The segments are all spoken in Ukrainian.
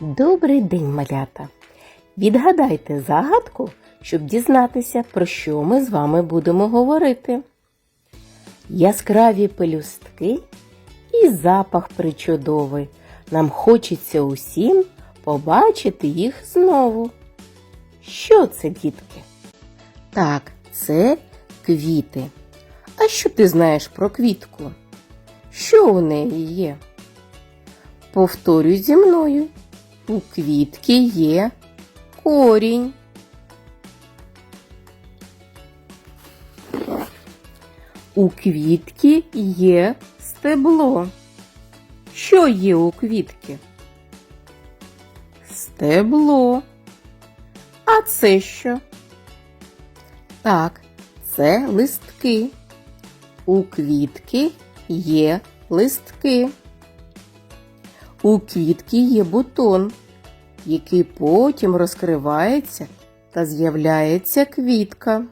Добрий день, малята! Відгадайте загадку, щоб дізнатися, про що ми з вами будемо говорити. Яскраві пелюстки і запах причудовий. Нам хочеться усім побачити їх знову. Що це, дітки? Так, це квіти. А що ти знаєш про квітку? Що у неї є? Повторюй зі мною. У квітки є корінь. У квітки є стебло. Що є у квітки? Стебло. А це що? Так, це листки. У квітки є листки. У квітки є бутон, який потім розкривається та з'являється квітка.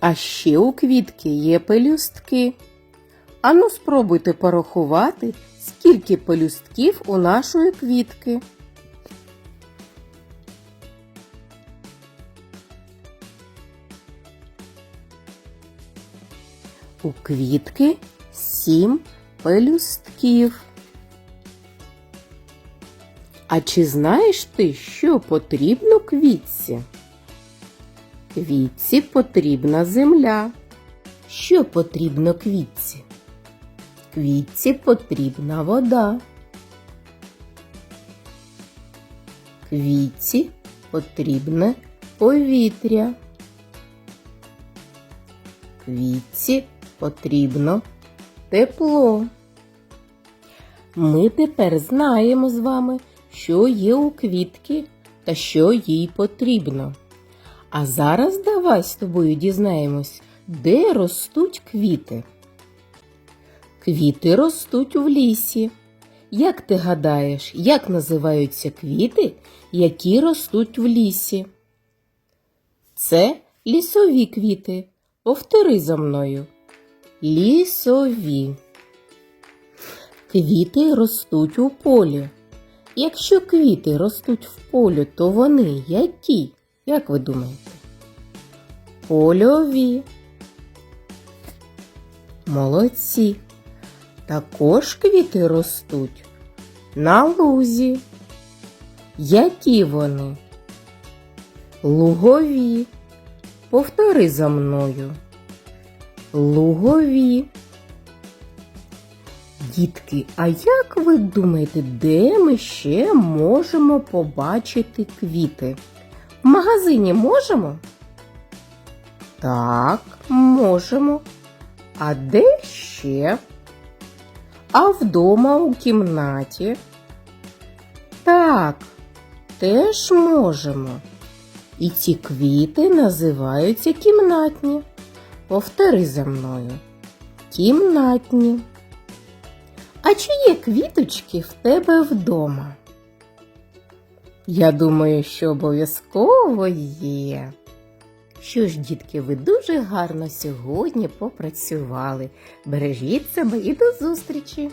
А ще у квітки є пелюстки. Ану, спробуйте порахувати, скільки пелюстків у нашої квітки. У квітки сім пелюстків. А чи знаєш ти, що потрібно квітці? Квітці потрібна земля. Що потрібно квітці? Квітці потрібна вода. Квітці потрібне повітря. Квітці потрібно тепло. Ми тепер знаємо з вами, що є у квітки та що їй потрібно. А зараз давай з тобою дізнаємось, де ростуть квіти. Квіти ростуть в лісі. Як ти гадаєш, як називаються квіти, які ростуть в лісі? Це лісові квіти. Повтори за мною. Лісові. Квіти ростуть у полі. Якщо квіти ростуть в полі, то вони які? Як ви думаєте? Польові. Молодці. Також квіти ростуть на лузі. Які вони? Лугові. Повтори за мною. Лугові. Дітки, а як ви думаєте, де ми ще можемо побачити квіти? В магазині можемо? Так, можемо. А де ще? А вдома у кімнаті? Так, теж можемо. І ці квіти називаються кімнатні. Повтори за мною. Кімнатні. А чи є квіточки в тебе вдома? Я думаю, що обов'язково є. Що ж, дітки, ви дуже гарно сьогодні попрацювали. Бережіть себе і до зустрічі!